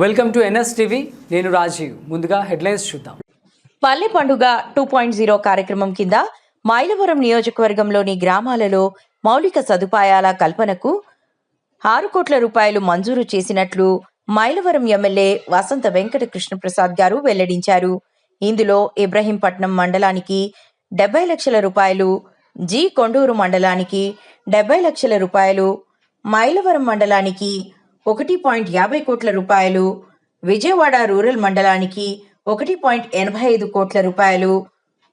Welcome to NS TV. నేను రాజీవ్. ముందుగా headlines చూద్దాం. పల్లె పండుగ టూ పాయింట్ జీరో కార్యక్రమం కింద మైలవరం నియోజకవర్గంలోని గ్రామాలలో మౌలిక సదుపాయాల కల్పనకు ఆరు కోట్ల రూపాయలు మంజూరు చేసినట్లు మైలవరం ఎమ్మెల్యే వసంత వెంకట కృష్ణప్రసాద్ గారు వెల్లడించారు. ఇందులో ఇబ్రహీంపట్నం మండలానికి డెబ్బై లక్షల రూపాయలు జి కొండూరు మండలానికి డెబ్బై లక్షల రూపాయలు మైలవరం మండలానికి ఒకటి పాయింట్ యాభై కోట్ల రూపాయలు. విజయవాడ రూరల్ మండలానికి ఒకటి పాయింట్ ఎనభై ఐదు కోట్ల రూపాయలు.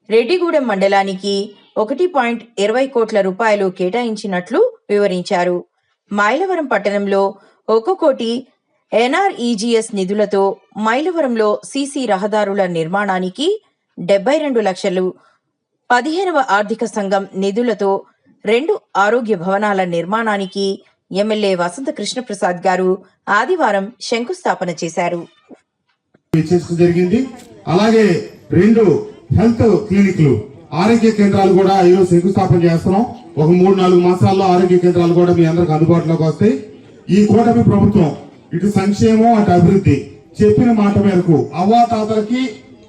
రెడ్డిగూడెం మండలానికి ఒకటి పాయింట్ ఇరవై కోట్ల రూపాయలు కేటాయించినట్లు వివరించారు. మైలవరం పట్టణంలో ఒక కోటి ఎన్ఆర్ఈజీఎస్ నిధులతో మైలవరంలో సీసీ రహదారుల నిర్మాణానికి డెబ్బై రెండు లక్షలు. పదిహేనవ ఆర్థిక సంఘం నిధులతో రెండు ఆరోగ్య భవనాల నిర్మాణానికి ఎమ్మెల్యే వసంత కృష్ణప్రసాద్ గారు ఆదివారం శంకుస్థాపన చేశారు. జరిగింది. అలాగే రెండు హెల్త్ క్లినిక్లు ఆరోగ్య కేంద్రాలు కూడా ఈరోజు శంకుస్థాపన చేస్తున్నాం. ఒక మూడు నాలుగు మాసాల్లో ఆరోగ్య కేంద్రాలు కూడా మీ అందరికి అందుబాటులోకి వస్తాయి. ఈ కూటమి ప్రభుత్వం ఇటు సంక్షేమం అటు అభివృద్ధి చెప్పిన మాట మేరకు అవ్వాతాతలకి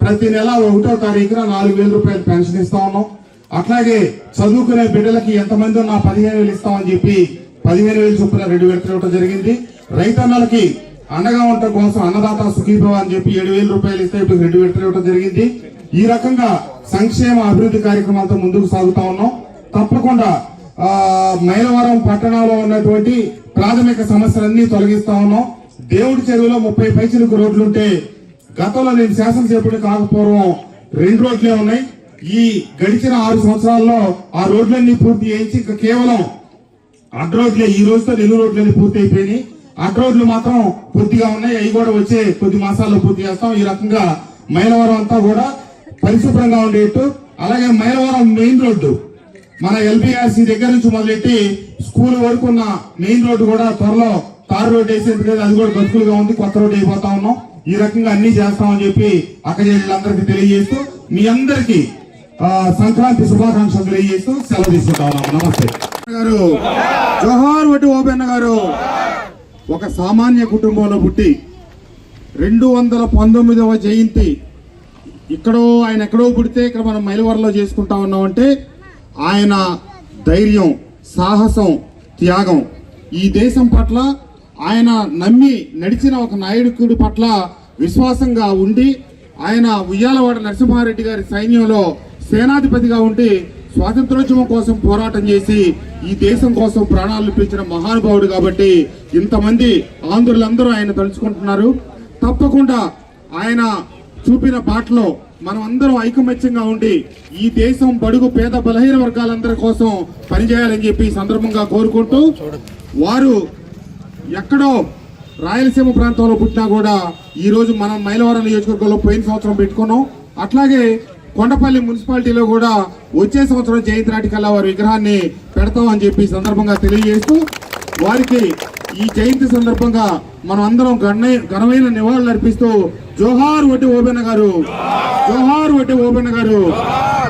ప్రతి నెల ఒకటో తారీఖున నాలుగు వేల రూపాయలు పెన్షన్ ఇస్తా ఉన్నాం. అట్లాగే చదువుకునే బిడ్డలకి ఎంతమంది ఉన్నా పదిహేను వేలు ఇస్తామని చెప్పి పదిహేను వేలు చొప్పున రెండు వేలు ఇవ్వడం జరిగింది. రైతన్నలకి అండగా ఉండటం కోసం అన్నదాత సుఖీభవ అని చెప్పి ఏడు వేల రూపాయలు ఇస్తే ఇప్పుడు రెండు వేలు ఇవ్వడం జరిగింది. ఈ రకంగా సంక్షేమ అభివృద్ధి కార్యక్రమాలతో ముందుకు సాగుతా ఉన్నాం. తప్పకుండా మైలవరం పట్టణంలో ఉన్నటువంటి ప్రాథమిక సమస్యలన్నీ తొలగిస్తా ఉన్నాం. దేవుడి చెరువులో ముప్పై పైసలకు రోడ్లుంటే గతంలో నేను శాసనసభ్యుడు కాకపోవడం రెండు రోడ్లే ఉన్నాయి. ఈ గడిచిన ఆరు సంవత్సరాల్లో ఆ రోడ్లన్నీ పూర్తి చేయించి ఇంకా కేవలం అడ్డ రోడ్లే ఈ రోజుతో నెల్లూరు రోడ్లన్నీ పూర్తి అయిపోయినాయి అడ్డ రోడ్లు మాత్రం పూర్తిగా ఉన్నాయి. అవి కూడా వచ్చే కొద్ది మాసాల్లో పూర్తి చేస్తాం. ఈ రకంగా మైలవరం అంతా కూడా పరిశుభ్రంగా ఉండేట్టు. అలాగే మైలవరం మెయిన్ రోడ్డు. మన ఎల్బిఆర్సీ దగ్గర నుంచి మొదలెట్టి స్కూల్ వరకు ఉన్న మెయిన్ రోడ్డు కూడా త్వరలో తారు రోడ్డు వేసేందుకు అది కూడా బతుకులుగా ఉంది. కొత్త రోడ్డు అయిపోతా ఉన్నాం. ఈ రకంగా అన్ని చేస్తామని చెప్పి అక్కజేళ్ళందరికీ తెలియజేస్తూ మీ అందరికీ సంక్రాంతి శుభాకాంక్షలు తెలియజేస్తూ సెలవు తీసుకుంటా ఉన్నాం. నమస్తే. గారు జోహార్ వడ్డి ఓపెన్న గారు ఒక సామాన్య కుటుంబంలో పుట్టి రెండు వందల పంతొమ్మిదవ జయంతి ఇక్కడో ఆయన ఎక్కడో పుడితే ఇక్కడ మనం మైలవరలో చేసుకుంటా ఉన్నామంటే ఆయన ధైర్యం సాహసం త్యాగం ఈ దేశం పట్ల ఆయన నమ్మి నడిచిన ఒక నాయకుడి పట్ల విశ్వాసంగా ఉండి ఆయన ఉయ్యాలవాడ నరసింహారెడ్డి గారి సైన్యంలో సేనాధిపతిగా ఉండి స్వాతంత్రోద్యమం కోసం పోరాటం చేసి ఈ దేశం కోసం ప్రాణాలు పెంచిన మహానుభావుడు కాబట్టి ఇంతమంది ఆంధ్రులందరూ ఆయన తలుచుకుంటున్నారు. తప్పకుండా ఆయన చూపిన బాటలో మనం అందరం ఐకమత్యంగా ఉండి ఈ దేశం బడుగు పేద బలహీన వర్గాలందరి కోసం పనిచేయాలని చెప్పి సందర్భంగా కోరుకుంటూ వారు ఎక్కడో రాయలసీమ ప్రాంతంలో పుట్టినా కూడా ఈరోజు మనం మైలవరం నియోజకవర్గంలో పోయిన సంవత్సరం పెట్టుకున్నాం. అట్లాగే కొండపల్లి మున్సిపాలిటీలో కూడా వచ్చే సంవత్సరం జయంతి నాటికల్లా వారి విగ్రహాన్ని పెడతామని చెప్పి సందర్భంగా తెలియజేస్తూ వారికి ఈ జయంతి సందర్భంగా మనం అందరం ఘన- ఘనమైన నివాళులు అర్పిస్తూ జోహార్ వడ్డి ఓబెన్న గారు జోహార్ వడ్డి ఓబెన్న గారు